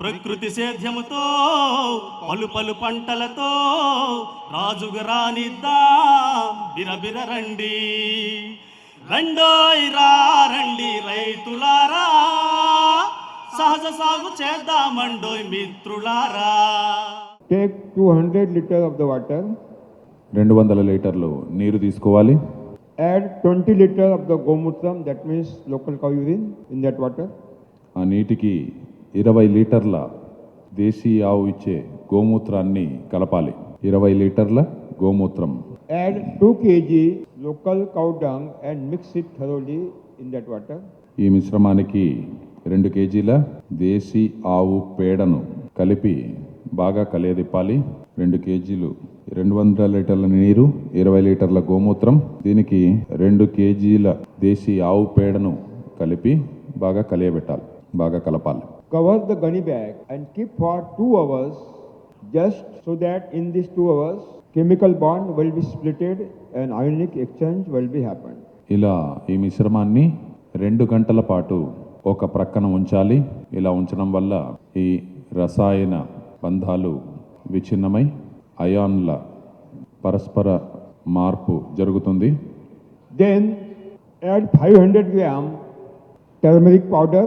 ప్రకృతి సేద్యముతో పలు పలు పంటలతో రాజుగా రానిద్దా? బిరబిర రండి. రండోయ్ రండి రైతులారా. సహజ సాగు చేద్దామండోయ్ మిత్రులారా. Take 200 liters of the water, రెండు వందల లీటర్లు నీరు తీసుకోవాలి. Add 20 liters of the gomutram, that means local cow urine, in that water. ఆ నీటికి ఇరవై లీటర్ల దేశీ ఆవు ఇచ్చే గోమూత్రాన్ని కలపాలి. ఇరవై లీటర్ల గోమూత్రం. 2 kg local cow dung and mix it thoroughly in that water. ఈ మిశ్రమానికి రెండు కేజీల దేశీ ఆవు పేడను కలిపి బాగా కలియదిప్పాలి. రెండు కేజీలు రెండు వందల లీటర్ల నీరు ఇరవై లీటర్ల గోమూత్రం. దీనికి రెండు కేజీల దేశీ ఆవు పేడను కలిపి బాగా కలియబెట్టాలి. బాగా కలపాలి. Cover the gunny bag and keep for 2 hours just so that in these 2 hours chemical bond will be splitted and ionic exchange will be happened. ఇలా ఈ మిశ్రమాన్ని రెండు గంటల పాటు ఒక ప్రక్కన ఉంచాలి ఇలా ఉంచడం వల్ల ఈ రసాయన బంధాలు విచ్ఛిన్నమై అయాన్ల పరస్పర మార్పు జరుగుతుంది Then add 500 gram turmeric powder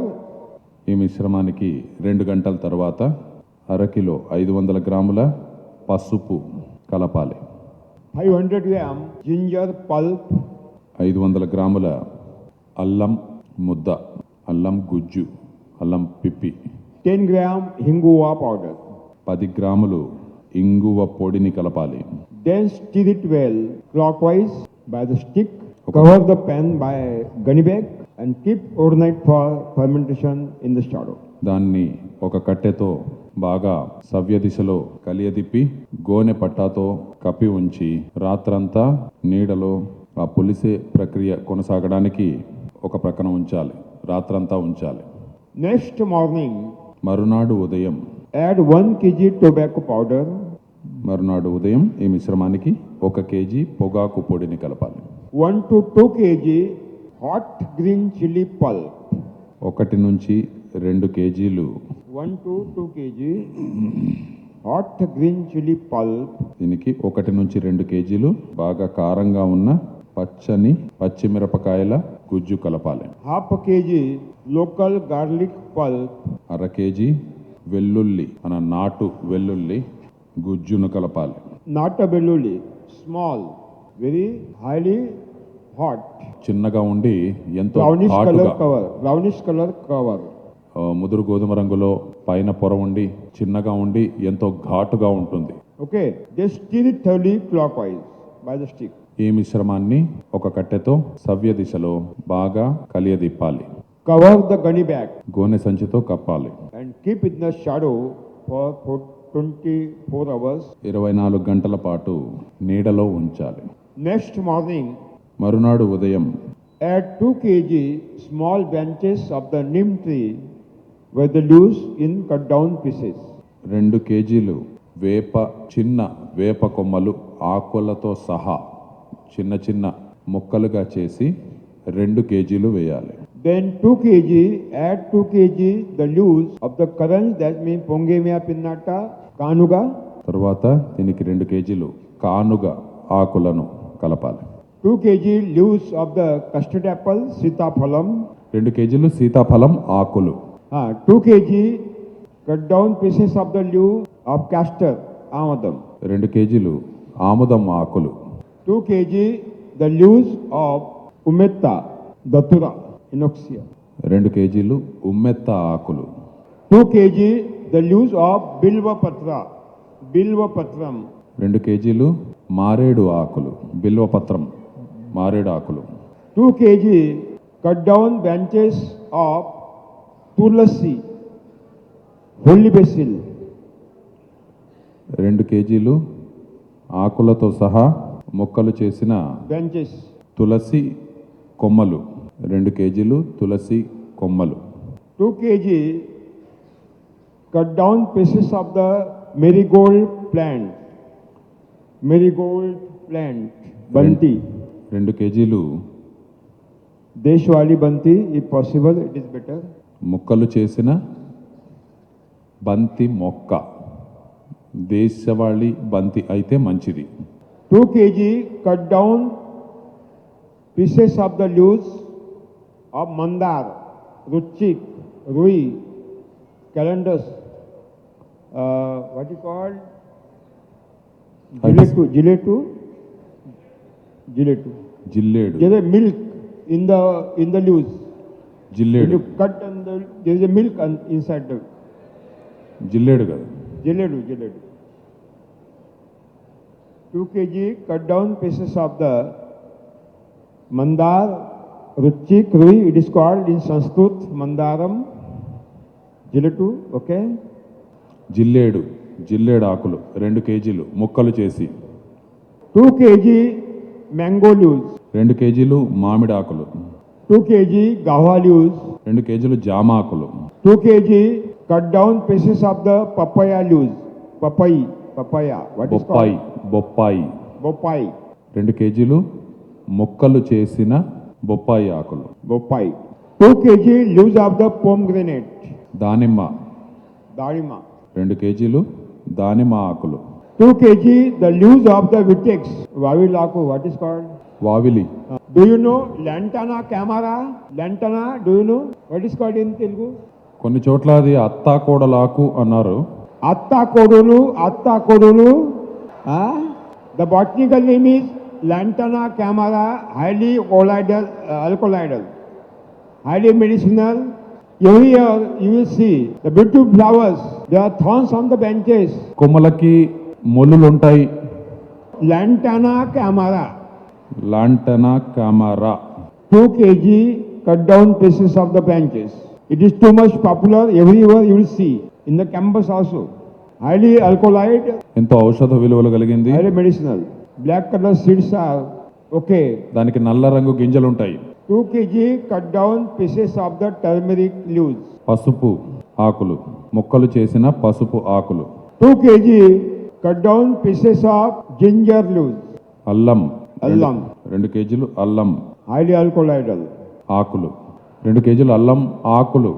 ఈ మిశ్రమానికి రెండు గంటల తర్వాత అరకిలో ఐదు వందల గ్రాముల పసుపు కలపాలి. ఫైవ్ హండ్రెడ్ గ్రామ్ జింజర్ పల్ ఐదు వందల గ్రాముల అల్లం ముద్ద అల్లం గుజ్జు అల్లం పిప్పి. టెన్ గ్రామ్ హింగువా పౌడర్. పది గ్రాములు ఇంగువ పొడిని కలపాలి. Then stir well clockwise by the stick cover the pen by gunny bag and keep overnight for fermentation in the shadow. దాన్ని ఒక కట్టెతో బాగా సవ్య దిశలో కలియదిప్పి గోనె పట్టాతో కప్పి ఉంచి రాత్రంతా నీడలో ఆ పులిసే ప్రక్రియ కొనసాగడానికి ఒక ప్రక్కన ఉంచాలి. రాత్రంతా ఉంచాలి. Next morning, మరునాడు ఉదయం. add 1 kg tobacco powder, మరునాడు ఉదయం ఈ మిశ్రమానికి ఒక కేజీ పొగాకు పొడిని కలపాలి. 1 to 2 kg hot green chilli pulp ఒకటి నుంచి రెండు కేజీలు. One two two kg. Hot green chilli pulp దీనికి ఒకటి నుంచి రెండు కేజీలు. బాగా కారంగా ఉన్న పచ్చని పచ్చిమిరపకాయల గుజ్జు కలపాలి. హాఫ్ కేజీ లోకల్ గార్లిక్ పల్ అర కేజీ వెల్లుల్లి మన నాటు వెల్లుల్లి గుజ్జును కలపాలి. నాటు వెల్లుల్లి స్మాల్ వెరీ హైలీ హాట్ చిన్నగా ఉండి ఎంతో బ్రౌనిష్ కలర్ కవర్ ముదురు గోధుమ రంగులో పైన పొర ఉండి చిన్నగా ఉండి ఎంతో ఘాటుగా ఉంటుంది. Okay destiny thoroughly clockwise majestic ఈ మిశ్రమాన్ని ఒక కట్టెతో సవ్య దిశలో బాగా కలియదిప్పాలి కవర్ ద గని బ్యాగ్ గోనె సంచితో కప్పాలి. And keep in the shadow for twenty four hours ఇరవై నాలుగు గంటల పాటు నీడలో ఉంచాలి. నెక్స్ట్ మార్నింగ్ మరునాడు ఉదయం. Add two kg small branches of the neem tree with leaves in cut down pieces రెండు కేజీలు వేప చిన్న వేప కొమ్మలు ఆకులతో సహా చిన్న చిన్న ముక్కలుగా చేసి రెండు కేజీలు వేయాలి. Then two kg add two kg the leaves of the karanj that mean Pongamia pinnata కానుగా. తర్వాత దీనికి రెండు కేజీలు కానుగ ఆకులను కలపాలి. Two kg leaves of the custard apple సీతాఫలం. రెండు కేజీలు సీతాఫలం ఆకులు. Two kg cut down pieces of the leaves of castor ఆముదం. రెండు కేజీలు ఆముదం ఆకులు. Two kg the leaves of ఉమెత్త datura inoxia. రెండు కేజీలు ఉమ్మెత్త ఆకులు. Two kg the leaves of బిల్వ పత్ర బిల్వ పత్రం రెండు కేజీలు మారేడు ఆకులు బిల్వ పత్రం మారేడు ఆకులు. Two kg cut down branches of tulsi holy basil రెండు కేజీలు ఆకులతో సహా మొక్కలు చేసిన బెంచెస్ తులసి కొమ్మలు. రెండు కేజీలు తులసి కొమ్మలు. Two kg cut down pieces of the marigold plant. Marigold plant బంతి. రెండు కేజీలు. దేశవాళీ బంతి it possible it is better మొక్కలు చేసిన బంతి మొక్క. దేశవాళీ బంతి అయితే మంచిది. Two kg cut down pieces of the leaves of Mandar రుచి రుయి క్యాలెండర్స్ వాట్ ఈ కాల్డ్ జిలెటు giletu. జిల్లేడు There is a milk in the in the leaves. When జిల్లేడు you cut and the, there is a milk on- inside the జిల్లేడు కదా giletu, giletu. 2 kg cut down pieces of the mandar, ruchik, rui, it is called in Sanskrit mandaram, giletu, okay? జిల్లేడు జిల్లేడు ఆకులు రెండు కేజీలు ముక్కలు చేసి 2 kg మ్యాంగో జ్యూస్. రెండు కేజీలు మామిడి ఆకులు. Two kg guava juice. రెండు కేజీలు జామ ఆకులు. Two kg cut down pieces of the papaya juice. Papaya papaya. బొప్పాయి బొప్పాయి. బొప్పాయి. రెండు కేజీలు ముక్కలు చేసిన బొప్పాయి ఆకులు. బొప్పాయి. Two kg leaves of the pomegranate దానిమ్మ. దానిమ్మ. రెండు కేజీలు దానిమ్మ ఆకులు. 2 kg the leaves of the vitex, vavilaku, what is called? వావిలి Uh, do you know lantana camara? Lantana, do you know? What is called in Telugu? కొన్ని చోట్ల అది అత్తాకోడలాకు అన్నారు? The botanical name is Lantana camara, highly colloidal, uh, alkaloidal, highly medicinal. Every year you will see the beautiful flowers. There are thorns on the branches. కొమ్మలకి మొల్లులుంటాయి Lantana camara Lantana camara two kg cut down pieces of the branches it is too much popular everywhere you'll see in the campus also highly alkaloid ఎంత ఔషధ విలువలు కలిగింది. Highly medicinal black colour seeds are okay దానికి నల్ల రంగు గింజలు ఉంటాయి two kg cut down pieces of the turmeric leaves పసుపు ఆకులు. మొక్కలు చేసిన పసుపు ఆకులు. Two kg cut down pieces of ginger leaves. అల్లం అల్లం. రెండు కేజీలు అల్లం Highly alkaloidal. ఆకులు రెండు కేజీలు అల్లం ఆకులు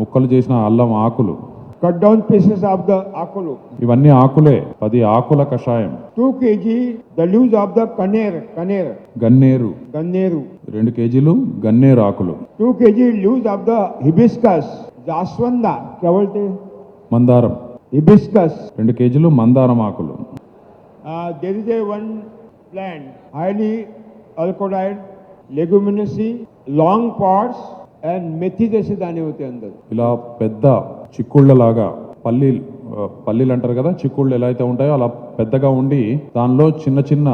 ముక్కలు చేసిన అల్లం ఆకులు Cut down pieces of the akulu. ఇవన్నీ ఆకులే పది ఆకుల కషాయం 2 kg the leaves of the kaner, kaner, గన్నేరు ganneru. రెండు కేజీలు గన్నేరు ఆకులు 2 kg leaves of the hibiscus, jaswanda, क्या बोलते हैं? మందారం ఇబిస్కస్ రెండు కేజీలు మందారం ఆకులు. వన్ ప్లాంట్ హైలీ అల్కోడైడ్ లెగుమినసి లాంగ్ పార్ట్స్ అండ్ మెథి చేసి దాని అవుతాయి ఇలా పెద్ద చిక్కుళ్ళ లాగా పల్లీలు uh, పల్లీలు అంటారు కదా చిక్కుళ్ళు ఎలా అయితే ఉంటాయో అలా పెద్దగా ఉండి దానిలో చిన్న చిన్న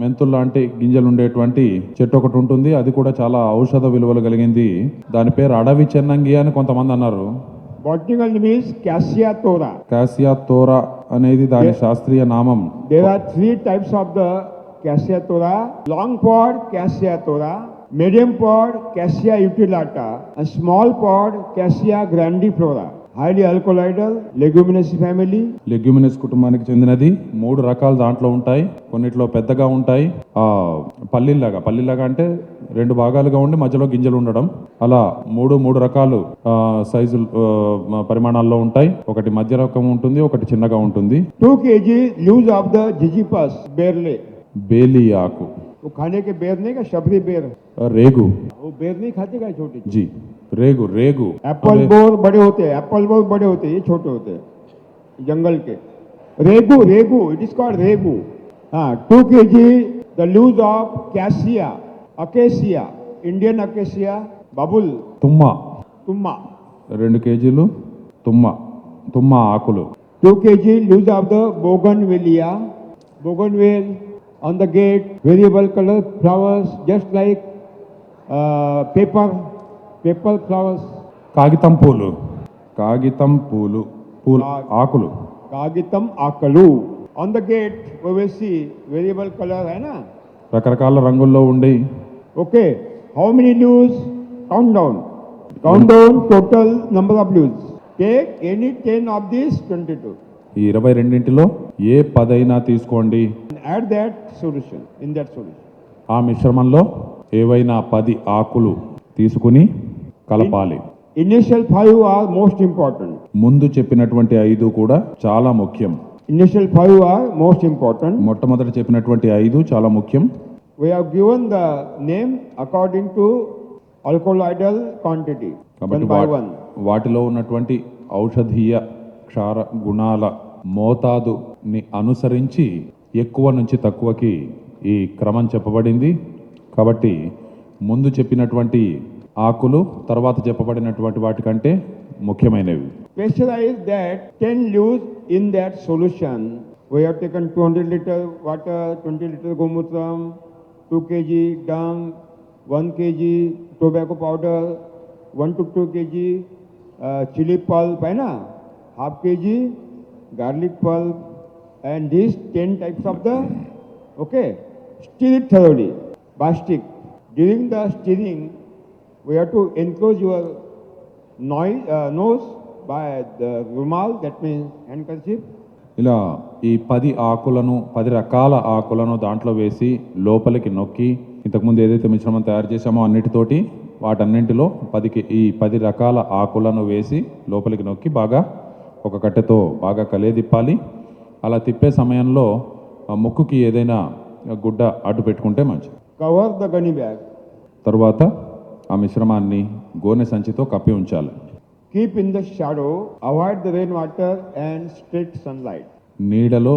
మెంతులు లాంటి గింజలు ఉండేటువంటి చెట్టు ఒకటి ఉంటుంది. అది కూడా చాలా ఔషధ విలువలు కలిగింది. దాని పేరు అడవి చెన్నంగి అని కొంతమంది అన్నారు. Name is Cassia tora. Cassia tora అనేది దాని శాస్త్రీయ నామం are three types of the Cassia tora. Long pod Cassia tora, medium pod Cassia utilata, and small pod Cassia grandiflora. Highly alkaloidal, leguminaceae family. Leguminous కుటుంబానికి చెందినది. మూడు రకాలు దాంట్లో ఉంటాయి. కొన్నిట్లో పెద్దగా ఉంటాయి. ఆ పల్లీలాగా పల్లీలాగా అంటే రెండు భాగాలుగా ఉండి మధ్యలో గింజలు ఉండడం. అలా మూడు మూడు రకాలు సైజు పరిమాణాల్లో ఉంటాయి. ఒకటి మధ్య రకం ఉంటుంది ఒకటి చిన్నగా ఉంటుంది. 2 kg leaves of the jijipus, berle. బేలి ఆకు वो खाने के बेर नहीं का शबरी बेर ఆ, రేగు वो बेर नहीं खाते का छोटे జీ రేగు రేగు एप्पल बोर बड़े होते हैं एप्पल बोर बड़े होते हैं ये छोटे होते हैं जंगल के रेगू रेगू इट इज कॉल्ड रेगू हाँ two K G the loose of cassia acacia Indian acacia babul తుమ్మ तुम्मा రెండు కేజీలు తుమ్మ తుమ్మ ఆకులు two K G loose of the bougainvillea बोगनवेल on the gate variable color flowers just like uh, paper paper flowers కాగితం పూలు కాగితం పూలు పూలు ఆకులు కాగితం ఆకలు On the gate, we will see variable color, hai na? రకరకాల రంగుల్లో ఉండి Okay. How many leaves? Count down. Count down total number of leaves. Take any 10 of these 22. ఈ ఇరవై రెండింటిలో ఏ పదైనా తీసుకోండి. ఆ మిశ్రమంలో ఏవైనా పది ఆకులు తీసుకుని కలపాలి. Initial five are most important ముందు చెప్పినటువంటి ఐదు కూడా చాలా ముఖ్యం. Initial five are most important మొట్టమొదటి చెప్పినటువంటి ఐదు చాలా ముఖ్యం. We have given the name according to alcohol ideal quantity వాటిలో ఉన్నటువంటి ఔషధీయ క్షార గుణాల మోతాదుని అనుసరించి ఎక్కువ నుంచి తక్కువకి ఈ క్రమం చెప్పబడింది. కాబట్టి ముందు చెప్పినటువంటి ఆకులు తర్వాత చెప్పబడినటువంటి వాటికంటే ముఖ్యమైనవి. Specialise that ten leaves in that solution we have litre water twenty litre గోమూత్రం two kg dung one kg tobacco powder one to two kg chilli pulp పైన half kg garlic pulp, and these 10 types of the, okay, stir it thoroughly by stick. During the stirring, we have to enclose your noise, uh, nose by the rumal, that means handkerchief. ఇలా ఈ పది ఆకులను పది రకాల ఆకులను దాంట్లో వేసి లోపలికి నొక్కి ఇంతకుముందు ఏదైతే మిశ్రమం తయారు చేశామో అన్నిటితోటి వాటన్నింటిలో పదికి ఈ పది రకాల ఆకులను వేసి లోపలికి నొక్కి బాగా ఒక కట్టెతో బాగా కలేదిప్పాలి అలా తిప్పే సమయంలో ఆ ముక్కుకి ఏదైనా గుడ్డ అడ్డు పెట్టుకుంటే మంచిది. Cover the gunny bag. తరువాత ఆ మిశ్రమాన్ని గోనె సంచితో కప్పి ఉంచాలి. Keep in the shadow avoid the rain water and strict sunlight నీడలో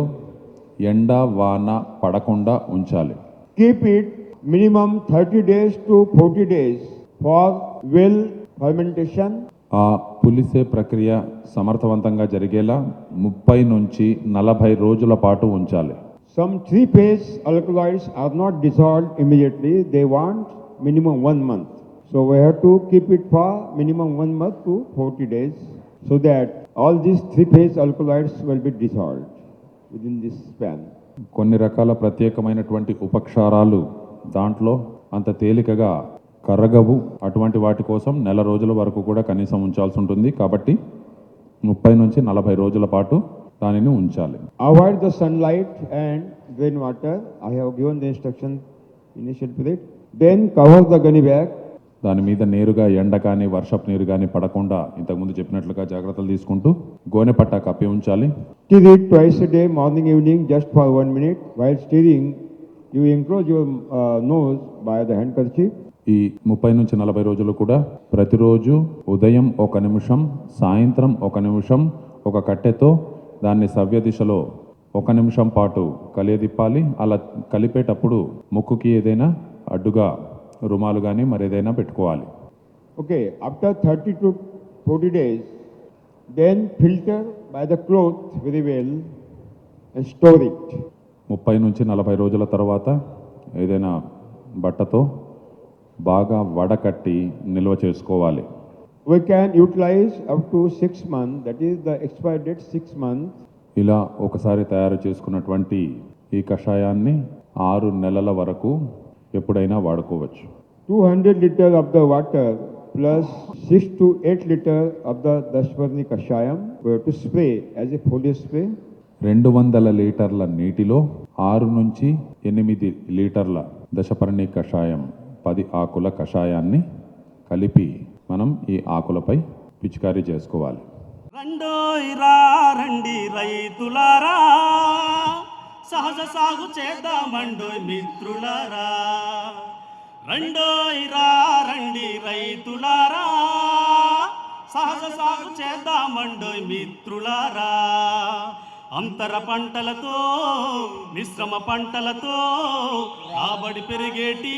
ఎండ వాన పడకుండా ఉంచాలి. Keep it minimum thirty days to forty days for well fermentation ఆ పులిసే ప్రక్రియ సమర్థవంతంగా జరిగేలా ముప్పై నుంచి నలభై రోజుల పాటు ఉంచాలి. Some three phase alkaloids are not dissolve immediately they want minimum one month so we have to keep it for minimum one month to forty days so that all these three phase alkaloids will be dissolved within this span కొన్ని రకాల ప్రత్యేకమైనటువంటి ఉపక్షారాలు దాంట్లో అంత తేలికగా కరగవు. అటువంటి వాటి కోసం నెల రోజుల వరకు కూడా కనీసం ఉంచాల్సి ఉంటుంది. కాబట్టి ముప్పై నుంచి నలభై రోజుల పాటు దానిని ఉంచాలి. Avoid the sunlight and rain water I have given the instruction initial period then cover the gunny bag దాని మీద నేరుగా ఎండ కానీ వర్షపు నీరు కానీ పడకుండా ఇంతకుముందు చెప్పినట్లుగా జాగ్రత్తలు తీసుకుంటూ గోనె పట్ట కప్పి ఉంచాలి. Twice day morning evening just for one minute while stirring you enclose your nose by the handkerchief ఈ ముప్పై నుంచి నలభై రోజులు కూడా ప్రతిరోజు ఉదయం ఒక నిమిషం సాయంత్రం ఒక నిమిషం ఒక కట్టెతో దాన్ని సవ్య దిశలో ఒక నిమిషం పాటు కలియదిప్పాలి అలా కలిపేటప్పుడు ముక్కుకి ఏదైనా అడ్డుగా రుమాలు కానీ మరేదైనా పెట్టుకోవాలి 30 to 40 days, then filter by the cloth very well and store it. ముప్పై నుంచి నలభై రోజుల తర్వాత ఏదైనా బట్టతో బాగా వడకట్టి నిల్వ చేసుకోవాలి. We can utilise up to six month that is the expire date six month ఇలా ఒకసారి తయారు చేసుకున్నటువంటి ఈ కషాయాన్ని ఆరు నెలల వరకు ఎప్పుడైనా వాడుకోవచ్చు. Two hundred litre of the water plus six to eight litre of the దశ్వర్ణి కషాయం to spray as a foliar spray రెండు వందల లీటర్ల నీటిలో ఆరు నుంచి ఎనిమిది లీటర్ల దశపర్ణి కషాయం పది ఆకుల కషాయాన్ని కలిపి మనం ఈ ఆకులపై పిచికారీ చేసుకోవాలి. రండి రైతులారా సహజ సాగు చేద్దామండోయ్ మిత్రులారా. రండోయ్ రా రండి రైతులారా సహజ సాగు చేద్దామండోయ్ మిత్రులారా. అంతర పంటలతో మిశ్రమ పంటలతో రాబడి పెరిగేటి